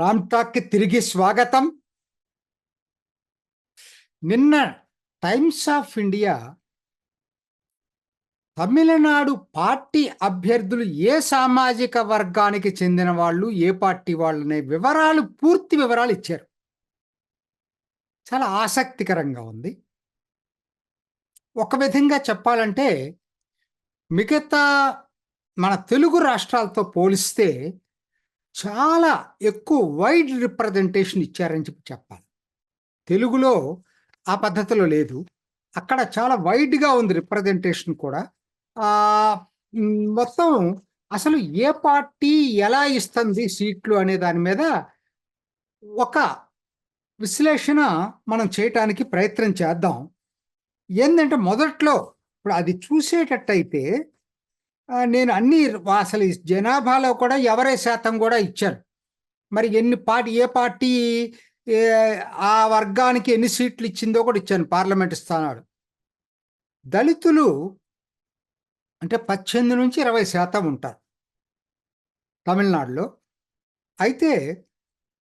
రామ్ టాక్కి తిరిగి స్వాగతం. నిన్న Times of India Tamil Nadu party అభ్యర్థులు ఏ సామాజిక వర్గానికి చెందిన వాళ్ళు ఏ పార్టీ వాళ్ళు అనే వివరాలు పూర్తి వివరాలు ఇచ్చారు. చాలా ఆసక్తికరంగా ఉంది. ఒక విధంగా చెప్పాలంటే మిగతా మన తెలుగు రాష్ట్రాలతో పోలిస్తే చాలా ఎక్కువ వైడ్ రిప్రజెంటేషన్ ఇచ్చారని చెప్పి చెప్పాలి. తెలుగులో ఆ పద్ధతిలో లేదు. అక్కడ చాలా వైడ్గా ఉంది రిప్రజెంటేషన్ కూడా. మొత్తం అసలు ఏ పార్టీ ఎలా ఇస్తుంది సీట్లు అనే దాని మీద ఒక విశ్లేషణ మనం చేయటానికి ప్రయత్నం చేద్దాం. ఏంటంటే మొదట్లో ఇప్పుడు అది చూసేటట్టయితే నేను అన్ని అసలు జనాభాలో కూడా ఎవరే శాతం కూడా ఇచ్చారు. మరి ఎన్ని పార్టీ ఏ పార్టీ ఆ వర్గానికి ఎన్ని సీట్లు ఇచ్చిందో కూడా ఇచ్చాను పార్లమెంట్ స్థానాలు. దళితులు అంటే పద్దెనిమిది నుంచి ఇరవై శాతం ఉంటారు తమిళనాడులో. అయితే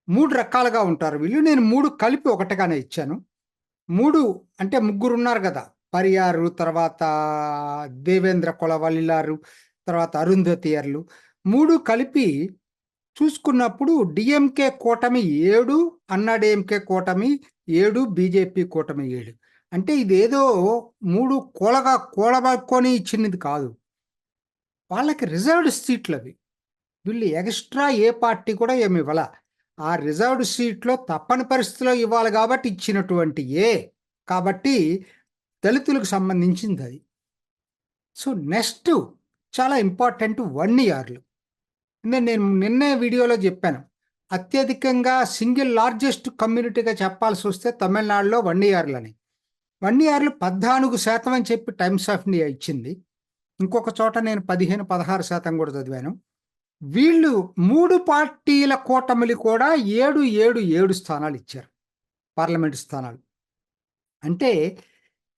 మూడు రకాలుగా ఉంటారు వీళ్ళు. నేను మూడు కలిపి ఒకటిగానే ఇచ్చాను. మూడు అంటే ముగ్గురు ఉన్నారు కదా. పరియారు తర్వాత దేవేంద్ర కొలవల్లిలారు తర్వాత అరుంధతియర్లు మూడు కలిపి చూసుకున్నప్పుడు డిఎంకే కూటమి ఏడు అన్నాడిఎంకే కూటమి ఏడు బీజేపీ కూటమి ఏడు. అంటే ఇదేదో మూడు కూలగా కూలబడుకొని ఇచ్చినది కాదు. వాళ్ళకి రిజర్వ్డ్ సీట్లు అవి వీళ్ళు ఎక్స్ట్రా ఏ పార్టీ కూడా ఏమి ఇవ్వాల. ఆ రిజర్వ్డ్ సీట్లో తప్పని పరిస్థితిలో ఇవ్వాలి కాబట్టి ఇచ్చినటువంటి ఏ. కాబట్టి దళితులకు సంబంధించింది అది సో నెక్స్ట్ చాలా ఇంపార్టెంట్ వన్ ఇయర్లు. నేను నేను నిన్నే వీడియోలో చెప్పాను. అత్యధికంగా సింగిల్ లార్జెస్ట్ కమ్యూనిటీగా చెప్పాల్సి వస్తే తమిళనాడులో వన్ ఇయర్లని. వన్ ఇయర్లు పద్నాలుగు శాతం అని చెప్పి టైమ్స్ ఆఫ్ ఇండియా ఇచ్చింది. ఇంకొక చోట నేను పదిహేను పదహారు శాతం కూడా చదివాను. వీళ్ళు మూడు పార్టీల కూటమిలు కూడా ఏడు ఏడు ఏడు స్థానాలు ఇచ్చారు. పార్లమెంట్ స్థానాలు. అంటే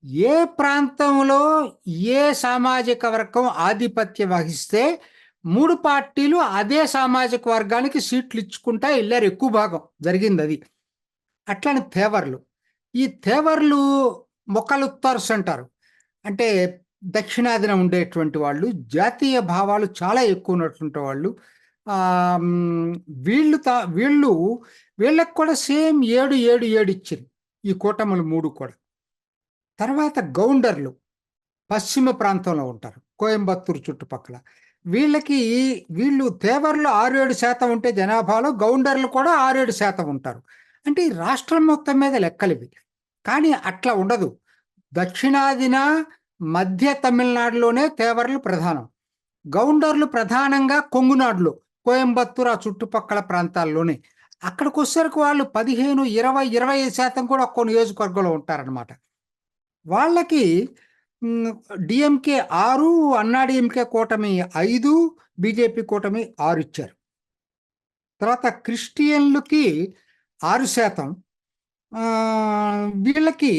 ఏ ప్రాంతంలో ఏ సామాజిక వర్గం ఆధిపత్యం వహిస్తే మూడు పార్టీలు అదే సామాజిక వర్గానికి సీట్లు ఇచ్చుకుంటా వెళ్ళారు ఎక్కువ భాగం. జరిగింది అది. అట్లని తేవర్లు. ఈ తేవర్లు మొక్కలుత్తర్స్ అంటారు. అంటే దక్షిణాదిన ఉండేటువంటి వాళ్ళు జాతీయ భావాలు చాలా ఎక్కువ ఉన్నటువంటి వాళ్ళు. వీళ్ళు తా వీళ్ళు వీళ్ళకి కూడా సేమ్ ఏడు ఏడు ఏడు ఇచ్చింది ఈ కూటములు మూడు కూడా. తర్వాత గౌండర్లు పశ్చిమ ప్రాంతంలో ఉంటారు కోయంబత్తూరు చుట్టుపక్కల. వీళ్ళకి వీళ్ళు తేవర్లు ఆరు ఏడు శాతం ఉంటే జనాభాలో గౌండర్లు కూడా ఆరు ఏడు శాతం ఉంటారు. అంటే ఈ రాష్ట్రం మొత్తం మీద లెక్కలు ఇవి కానీ అట్లా ఉండదు. దక్షిణాదిన మధ్య తమిళనాడులోనే తేవర్లు ప్రధానం. గౌండర్లు ప్రధానంగా కొంగునాడులో కోయంబత్తూరు ఆ చుట్టుపక్కల ప్రాంతాల్లోనే. అక్కడికి వచ్చేసరికి వాళ్ళు పదిహేను ఇరవై ఇరవై ఐదు శాతం కూడా ఒక్కో నియోజకవర్గంలో ఉంటారనమాట వాళ్ళకి డిఎంకే ఆరు అన్నా డిఎంకే కూటమి ఐదు బీజేపీ కూటమి ఆరు ఇచ్చారు. తర్వాత క్రిస్టియన్లకి ఆరు శాతం. వీళ్ళకి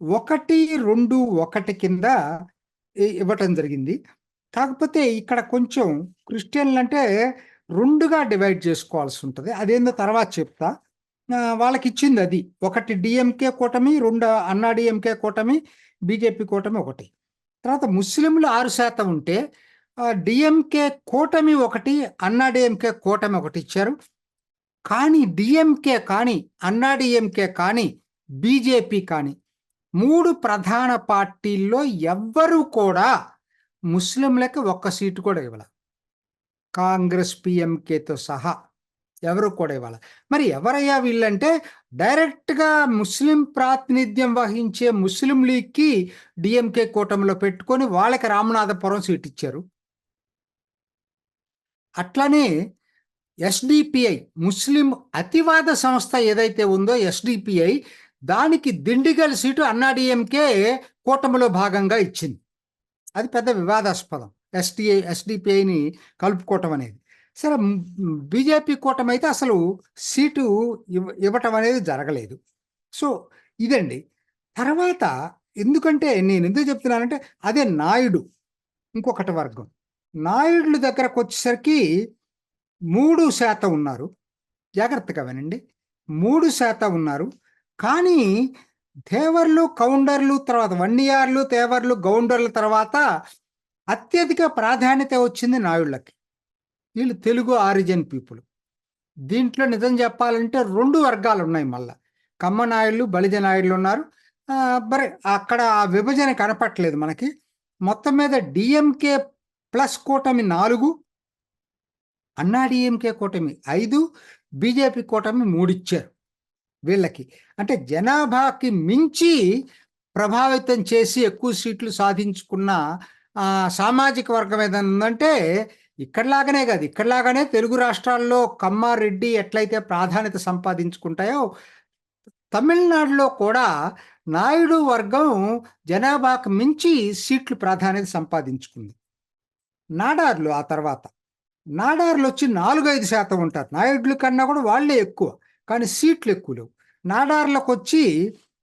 ఒకటి రెండు ఒకటి కింద ఇవ్వటం జరిగింది. కాకపోతే ఇక్కడ కొంచెం క్రిస్టియన్లు అంటే రెండుగా డివైడ్ చేసుకోవాల్సి ఉంటుంది. అదేందో తర్వాత చెప్తా. వాళ్ళకి ఇచ్చింది అది. ఒకటి డిఎంకే కూటమి రెండు అన్నా డిఎంకే కూటమి బీజేపీ కూటమి ఒకటి. తర్వాత ముస్లింలు ఆరు శాతం ఉంటే డిఎంకే కూటమి ఒకటి అన్నా డిఎంకే కూటమి ఒకటి ఇచ్చారు. కానీ డిఎంకే కానీ అన్నా డిఎంకే కానీ బీజేపీ కానీ మూడు ప్రధాన పార్టీల్లో ఎవ్వరూ కూడా ముస్లింలకి ఒక్క సీటు కూడా ఇవ్వాల. కాంగ్రెస్ పిఎంకేతో సహా ఎవరు కూడా ఇవ్వాలి. మరి ఎవరయ్యా వీళ్ళంటే డైరెక్ట్గా ముస్లిం ప్రాతినిధ్యం వహించే ముస్లిం లీగ్కి డిఎంకే కూటమిలో పెట్టుకొని వాళ్ళకి రామనాథపురం సీట్ ఇచ్చారు అట్లానే ఎస్డిపిఐ ముస్లిం అతివాద సంస్థ ఏదైతే ఉందో ఎస్డిపిఐ దానికి దిండిగల్ సీటు అన్నాడీఎంకే కూటమిలో భాగంగా ఇచ్చింది. అది పెద్ద వివాదాస్పదం. ఎస్డిఐ ఎస్డిపిఐని కలుపుకోవటం అనేది. సరే బీజేపీ కూటమి అయితే అసలు సీటు ఇవ్వ ఇవ్వటం అనేది జరగలేదు. సో ఇదండి. తర్వాత ఎందుకంటే నేను ఎందుకు చెప్తున్నానంటే అదే నాయుడు ఇంకొకటి వర్గం. నాయుడుల దగ్గరకు వచ్చేసరికి మూడు శాతం ఉన్నారు. జాగ్రత్తగా వినండి. మూడు శాతం ఉన్నారు. కానీ దేవర్లు కౌండర్లు తర్వాత వన్నియార్లు తేవర్లు గౌండర్ల తర్వాత అత్యధిక ప్రాధాన్యత వచ్చింది నాయుళ్ళకి. వీళ్ళు తెలుగు ఆరిజిన్ పీపుల్. దీంట్లో నిజం చెప్పాలంటే రెండు వర్గాలు ఉన్నాయి మళ్ళా. కమ్మ నాయుళ్ళు బలిజ నాయుళ్ళు ఉన్నారు మరి అక్కడ ఆ విభజన కనపట్లేదు మనకి. మొత్తం మీద డిఎంకే ప్లస్ కూటమి నాలుగు అన్నా డిఎంకే కూటమి ఐదు బీజేపీ కూటమి మూడిచ్చారు వీళ్ళకి. అంటే జనాభాకి మించి ప్రభావితం చేసి ఎక్కువ సీట్లు సాధించుకున్న సామాజిక వర్గం ఏదైనా ఉందంటే ఇక్కడలాగానే కాదు ఇక్కడలాగానే తెలుగు రాష్ట్రాల్లో కమ్మారెడ్డి ఎట్లయితే ప్రాధాన్యత సంపాదించుకుంటాయో తమిళనాడులో కూడా నాయుడు వర్గం జనాభాకు మించి సీట్లు ప్రాధాన్యత సంపాదించుకుంది. నాడార్లు ఆ తర్వాత. నాడార్లు వచ్చి నాలుగు ఐదు శాతం ఉంటారు. నాయుడుల కన్నా కూడా వాళ్ళే ఎక్కువ కానీ సీట్లు ఎక్కువ లేవు. నాడార్లకు వచ్చి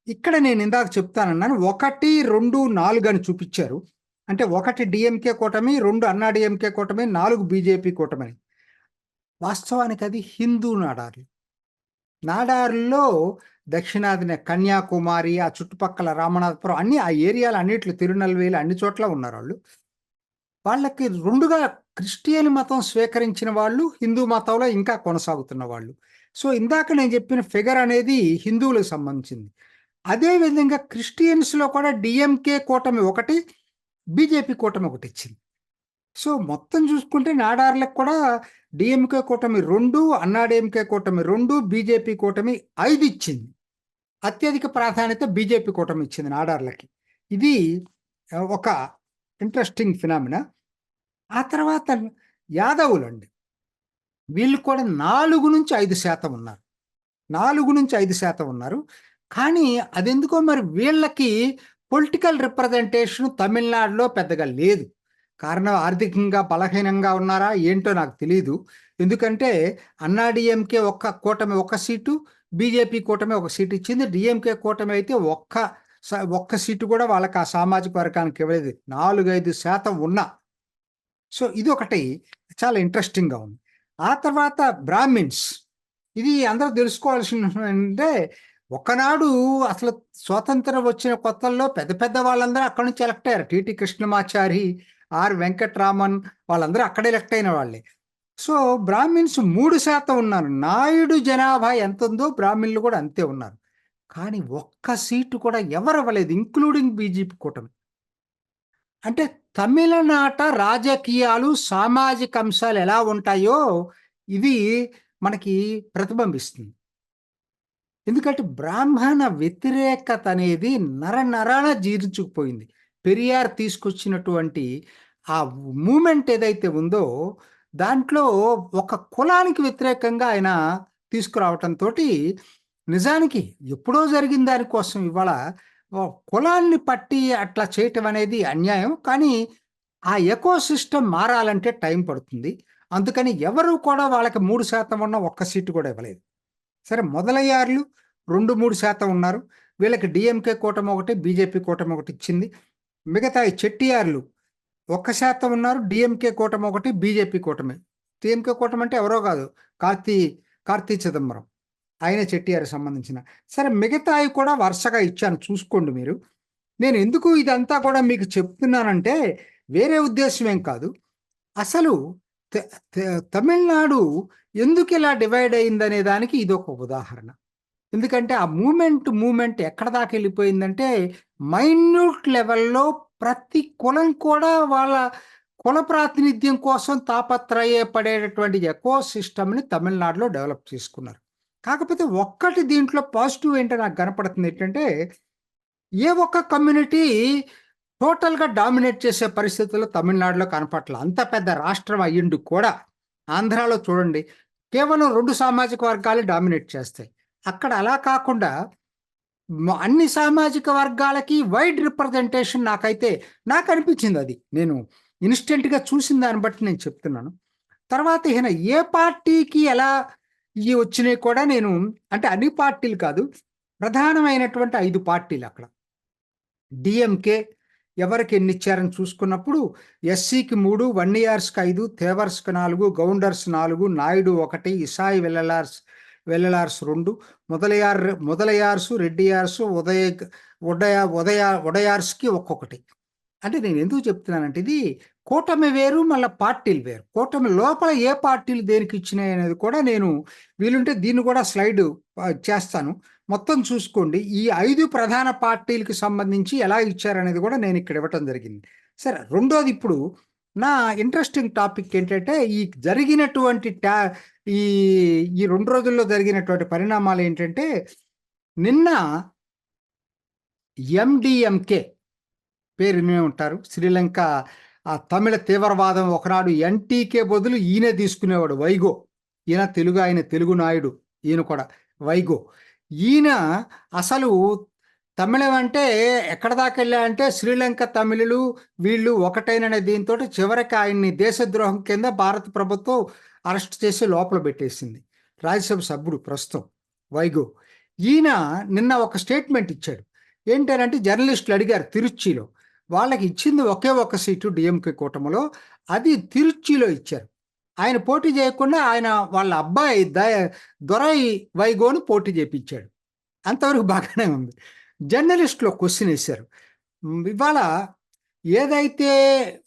ఇక్కడ నేను ఇందాక చెప్తానన్నాను ఒకటి రెండు నాలుగు అని చూపించారు. అంటే ఒకటి డిఎంకే కూటమి రెండు అన్నా డిఎంకే కూటమి నాలుగు బీజేపీ కూటమి. వాస్తవానికి అది హిందూ నాడార్లు నాడార్లో దక్షిణాదిన కన్యాకుమారి ఆ చుట్టుపక్కల రామనాథపురం అన్ని ఆ ఏరియాలు అన్నిట్లు తిరునల్వేలు అన్ని చోట్ల ఉన్నారు వాళ్ళు వాళ్ళకి రెండుగా క్రిస్టియన్ మతం స్వీకరించిన వాళ్ళు హిందూ మతంలో ఇంకా కొనసాగుతున్న వాళ్ళు. సో ఇందాక నేను చెప్పిన ఫిగర్ అనేది హిందువులకు సంబంధించింది. అదే విధంగా క్రిస్టియన్స్లో కూడా డిఎంకే కూటమి ఒకటి బీజేపీ కూటమి ఒకటి ఇచ్చింది సో మొత్తం చూసుకుంటే నాడార్లకు కూడా డిఎంకే కూటమి రెండు అన్నాడీఎంకే కూటమి రెండు బీజేపీ కూటమి ఐదు ఇచ్చింది అత్యధిక ప్రాధాన్యత బీజేపీ కూటమి ఇచ్చింది నాడార్లకి. ఇది ఒక ఇంట్రెస్టింగ్ ఫినామినా ఆ తర్వాత యాదవులు అండి వీళ్ళు కూడా నాలుగు నుంచి ఐదు శాతం ఉన్నారు. నాలుగు నుంచి ఐదు శాతం ఉన్నారు. కానీ అదెందుకో మరి వీళ్ళకి పొలిటికల్ రిప్రజెంటేషన్ తమిళనాడులో పెద్దగా లేదు. కారణం ఆర్థికంగా బలహీనంగా ఉన్నారా ఏంటో నాకు తెలియదు ఎందుకంటే అన్నాడిఎంకే ఒక్క కూటమి ఒక సీటు బీజేపీ కూటమి ఒక సీటు ఇచ్చింది. డిఎంకే కూటమి అయితే ఒక్క స- ఒక్క సీటు కూడా వాళ్ళకి ఆ సామాజిక వర్గానికి ఇవ్వలేదు. నాలుగైదు శాతం ఉన్నా. సో ఇది ఒకటి చాలా ఇంట్రెస్టింగ్గా ఉంది. ఆ తర్వాత బ్రాహ్మిన్స్. ఇది అందరూ తెలుసుకోవాల్సిన అంటే ఒకనాడు అసలు స్వాతంత్రం వచ్చిన కొత్తల్లో పెద్ద పెద్ద వాళ్ళందరూ అక్కడి నుంచి ఎలక్ట్ అయ్యారు. టిటి కృష్ణమాచారి ఆర్ వెంకట్రామన్ వాళ్ళందరూ అక్కడ ఎలక్ట్ అయిన వాళ్ళే. సో బ్రాహ్మిన్స్ మూడు శాతం ఉన్నారు. నాయుడు జనాభా ఎంత ఉందో బ్రాహ్మిన్లు కూడా అంతే ఉన్నారు. కానీ ఒక్క సీటు కూడా ఎవరు ఇవ్వలేదు ఇంక్లూడింగ్ బీజేపీ కూటమి. అంటే తమిళనాట రాజకీయాలు సామాజిక అంశాలు ఎలా ఉంటాయో ఇది మనకి ప్రతిబింబిస్తుంది. ఎందుకంటే బ్రాహ్మణ వ్యతిరేకత అనేది నర నరాన జీర్చుకుపోయింది పెరియార్ తీసుకొచ్చినటువంటి ఆ మూమెంట్ ఏదైతే ఉందో దాంట్లో ఒక కులానికి వ్యతిరేకంగా ఆయన తీసుకురావటంతో నిజానికి ఎప్పుడో జరిగిన దానికోసం ఇవాళ కులాన్ని పట్టి అట్లా చేయటం అనేది అన్యాయం. కానీ ఆ ఎకో సిస్టమ్ మారాలంటే టైం పడుతుంది. అందుకని ఎవరు కూడా వాళ్ళకి మూడు శాతం ఉన్న ఒక్క సీటు కూడా ఇవ్వలేదు. సరే మొదలయ్యారులు రెండు మూడు శాతం ఉన్నారు. వీళ్ళకి డిఎంకే కూటమి ఒకటి బీజేపీ కూటమి ఒకటి ఇచ్చింది. మిగతా చెట్టిఆర్లు చెట్టియార్లు ఒక్క శాతం ఉన్నారు డిఎంకే కూటమి ఒకటి బీజేపీ కూటమి. డిఎంకే కూటమి అంటే ఎవరో కాదు కార్తీ కార్తీ చిదంబరం. ఆయన చెట్టియారికి సంబంధించిన. సరే మిగతాయి కూడా వరుసగా ఇచ్చాను చూసుకోండి మీరు. నేను ఎందుకు ఇదంతా కూడా మీకు చెప్తున్నానంటే వేరే ఉద్దేశం ఏం కాదు. అసలు తమిళనాడు ఎందుకు ఇలా డివైడ్ అయిందనే దానికి ఇది ఒక ఉదాహరణ. ఎందుకంటే ఆ మూమెంట్ మూమెంట్ ఎక్కడ దాకా వెళ్ళిపోయిందంటే మైన్యూట్ లెవెల్లో ప్రతి కులం కూడా వాళ్ళ కుల ప్రాతినిధ్యం కోసం తాపత్రయపడేటటువంటి ఎకో సిస్టమ్ని తమిళనాడులో డెవలప్ చేసుకున్నారు. కాకపోతే ఒక్కటి దీంట్లో పాజిటివ్ ఏంటో నాకు కనపడుతుంది ఏంటంటే ఏ ఒక్క కమ్యూనిటీ టోటల్గా డామినేట్ చేసే పరిస్థితుల్లో తమిళనాడులో కనపట్ల అంత పెద్ద రాష్ట్రం అయ్యిండు కూడా. ఆంధ్రాలో చూడండి కేవలం రెండు సామాజిక వర్గాలు డామినేట్ చేస్తాయి. అక్కడ అలా కాకుండా అన్ని సామాజిక వర్గాలకి వైడ్ రిప్రజెంటేషన్ నాకైతే నాకు అనిపించింది అది. నేను ఇన్స్టెంట్గా చూసిన దాన్ని బట్టి నేను చెప్తున్నాను. తర్వాత ఈయన ఏ పార్టీకి ఎలా ఇవి వచ్చినాయి కూడా నేను అంటే అన్ని పార్టీలు కాదు ప్రధానమైనటువంటి ఐదు పార్టీలు అక్కడ. డిఎంకే ఎవరికి ఎన్ని ఇచ్చారని చూసుకున్నప్పుడు ఎస్సీకి మూడు వన్ ఐదు తేవర్స్కి నాలుగు గౌండర్స్ నాలుగు నాయుడు ఒకటి ఇసాయి వెల్లలార్స్ వెల్లలార్స్ రెండు మొదలయార్ మొదలయార్సు రెడ్డియార్సు ఉదయ ఉదయ ఉదయ ఉడయార్స్కి ఒక్కొక్కటి. అంటే నేను ఎందుకు చెప్తున్నానంటే ఇది కూటమి వేరు మళ్ళీ పార్టీలు వేరు. కూటమి లోపల ఏ పార్టీలు దేనికి ఇచ్చినాయి అనేది కూడా నేను వీలుంటే దీన్ని కూడా స్లైడ్ చేస్తాను. మొత్తం చూసుకోండి. ఈ ఐదు ప్రధాన పార్టీలకు సంబంధించి ఎలా ఇచ్చారనేది కూడా నేను ఇక్కడ ఇవ్వటం జరిగింది. సరే రెండోది ఇప్పుడు నా ఇంట్రెస్టింగ్ టాపిక్ ఏంటంటే ఈ జరిగినటువంటి టా ఈ ఈ రెండు రోజుల్లో జరిగినటువంటి పరిణామాలు ఏంటంటే నిన్న ఎండిఎంకే పేరు వినే ఉంటారు. శ్రీలంక ఆ తమిళ తీవ్రవాదం ఒకనాడు ఎన్టీకే బదులు ఈయనే తీసుకునేవాడు వైగో. ఈయన తెలుగు ఆయన తెలుగు నాయుడు ఈయన కూడా వైగో. ఈయన అసలు తమిళం అంటే ఎక్కడ దాకా వెళ్ళా అంటే శ్రీలంక తమిళులు వీళ్ళు ఒకటైననే దీంతో చివరికి ఆయన్ని దేశద్రోహం కింద భారత ప్రభుత్వం అరెస్ట్ చేసి లోపల పెట్టేసింది. రాజ్యసభ సభ్యుడు ప్రస్తుతం వైగో. ఈయన నిన్న ఒక స్టేట్మెంట్ ఇచ్చాడు. ఏంటంటే జర్నలిస్టులు అడిగారు తిరుచిలో వాళ్ళకి ఇచ్చింది ఒకే ఒక సీటు డిఎంకే కూటమిలో. అది తిరుచిలో ఇచ్చారు. ఆయన పోటీ చేయకుండా ఆయన వాళ్ళ అబ్బాయి ద దొరై వైగోను పోటీ చేపించాడు. అంతవరకు బాగానే ఉంది. జర్నలిస్ట్లో క్వశ్చన్ వేశారు. ఇవాళ ఏదైతే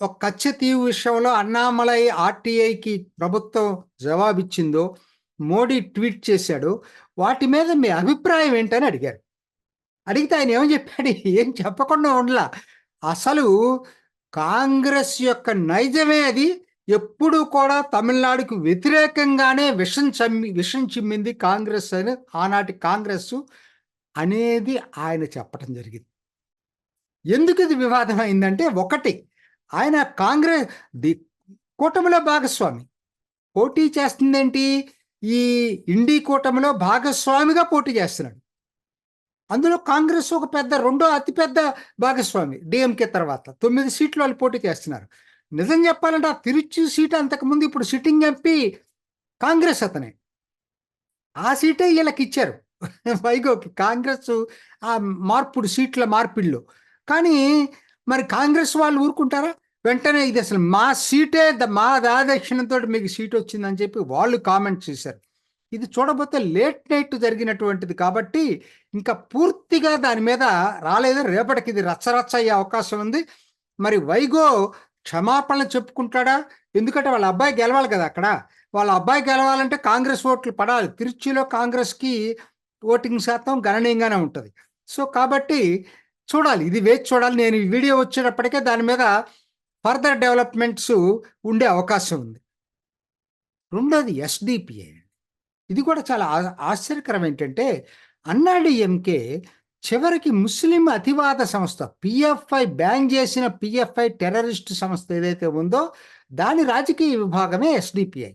ఒక కచ్చతీవు విషయంలో అన్నామలై ఆర్టీఐకి ప్రభుత్వం జవాబిచ్చిందో మోడీ ట్వీట్ చేశాడు వాటి మీద మీ అభిప్రాయం ఏంటని అడిగారు. అడిగితే ఆయన ఏమని చెప్పాడు? ఏం చెప్పకుండా ఉండలా. అసలు కాంగ్రెస్ యొక్క నైజమే అది. ఎప్పుడు కూడా తమిళనాడుకు వ్యతిరేకంగానే విషం చమ్మి విషం చిమ్మింది కాంగ్రెస్ అని ఆనాటి కాంగ్రెస్ అనేది ఆయన చెప్పడం జరిగింది. ఎందుకు ఇది వివాదం అయిందంటే ఒకటి ఆయన కాంగ్రెస్ ది కూటమిలో భాగస్వామి. పోటీ చేస్తుందేంటి? ఈ ఇండి కూటమిలో భాగస్వామిగా పోటీ చేస్తున్నాడు. అందులో కాంగ్రెస్ ఒక పెద్ద రెండో అతిపెద్ద భాగస్వామి డిఎంకే తర్వాత. తొమ్మిది సీట్లు వాళ్ళు పోటీ చేస్తున్నారు. నిజం చెప్పాలంటే ఆ తిరుచి సీట్ అంతకుముందు ఇప్పుడు సిట్టింగ్ ఎంపీ కాంగ్రెస్ అతనే. ఆ సీటే వీళ్ళకి ఇచ్చారు. వైగోకి కాంగ్రెస్ ఆ మార్పుడు సీట్ల మార్పిడిలో కానీ మరి కాంగ్రెస్ వాళ్ళు ఊరుకుంటారా? వెంటనే ఇది అసలు మా సీటే ద- మా దాదక్షిణంతో మీకు సీట్ వచ్చిందని చెప్పి వాళ్ళు కామెంట్ చేశారు. ఇది చూడబోతే లేట్ నైట్ జరిగినటువంటిది కాబట్టి ఇంకా పూర్తిగా దాని మీద రాలేదు. రేపటికి ఇది రచ్చరచ్చ అయ్యే అవకాశం ఉంది. మరి వైగో క్షమాపణలు చెప్పుకుంటాడా? ఎందుకంటే వాళ్ళ అబ్బాయి గెలవాలి కదా అక్కడ. వాళ్ళ అబ్బాయి గెలవాలంటే కాంగ్రెస్ ఓట్లు పడాలి. తిరుచిలో కాంగ్రెస్కి ఓటింగ్ శాతం గణనీయంగానే ఉంటుంది. సో కాబట్టి చూడాలి. ఇది వేచి చూడాలి. నేను ఈ వీడియో వచ్చేటప్పటికే దాని మీద ఫర్దర్ డెవలప్మెంట్స్ ఉండే అవకాశం ఉంది. రెండోది ఎస్డిపిఐ ఇది కూడా చాలా ఆశ్చర్యకరం ఏంటంటే అన్నాడీఎంకే చివరికి ముస్లిం అతివాద సంస్థ పిఎఫ్ఐ బ్యాన్ చేసిన పిఎఫ్ఐ టెర్రరిస్ట్ సంస్థ ఏదైతే ఉందో దాని రాజకీయ విభాగమే ఎస్డిపిఐ.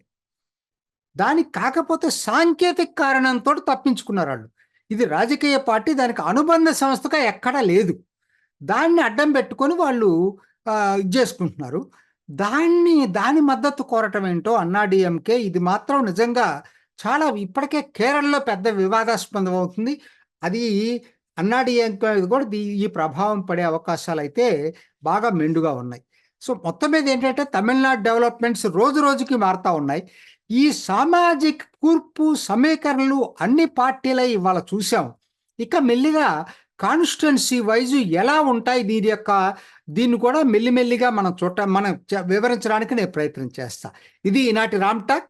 దానికి కాకపోతే సాంకేతిక కారణంతో తప్పించుకున్నారు వాళ్ళు. ఇది రాజకీయ పార్టీ దానికి అనుబంధ సంస్థగా ఎక్కడా లేదు. దాన్ని అడ్డం పెట్టుకొని వాళ్ళు ఇది చేసుకుంటున్నారు. దాన్ని దాని మద్దతు కోరటం ఏంటో అన్నాడీఎంకే ఇది మాత్రం నిజంగా చాలా ఇప్పటికే కేరళలో పెద్ద వివాదాస్పదం అవుతుంది. అది అన్నాడీఎంకే కూడా దీ- ఈ ప్రభావం పడే అవకాశాలు అయితే బాగా మెండుగా ఉన్నాయి. సో మొత్తం మీద ఏంటంటే తమిళనాడు డెవలప్మెంట్స్ రోజు రోజుకి మారుతా ఉన్నాయి. ఈ సామాజిక కూర్పు సమీకరణలు అన్ని పార్టీలై ఇవాళ చూసాం ఇక మెల్లిగా కాన్స్టిట్యున్సీ వైజ్ ఎలా ఉంటాయి దీని యొక్క దీన్ని కూడా మెల్లిమెల్లిగా మనం చూడ మనం వివరించడానికి నేను ప్రయత్నం చేస్తా. ఇది ఈనాటి రామ్ టాక్.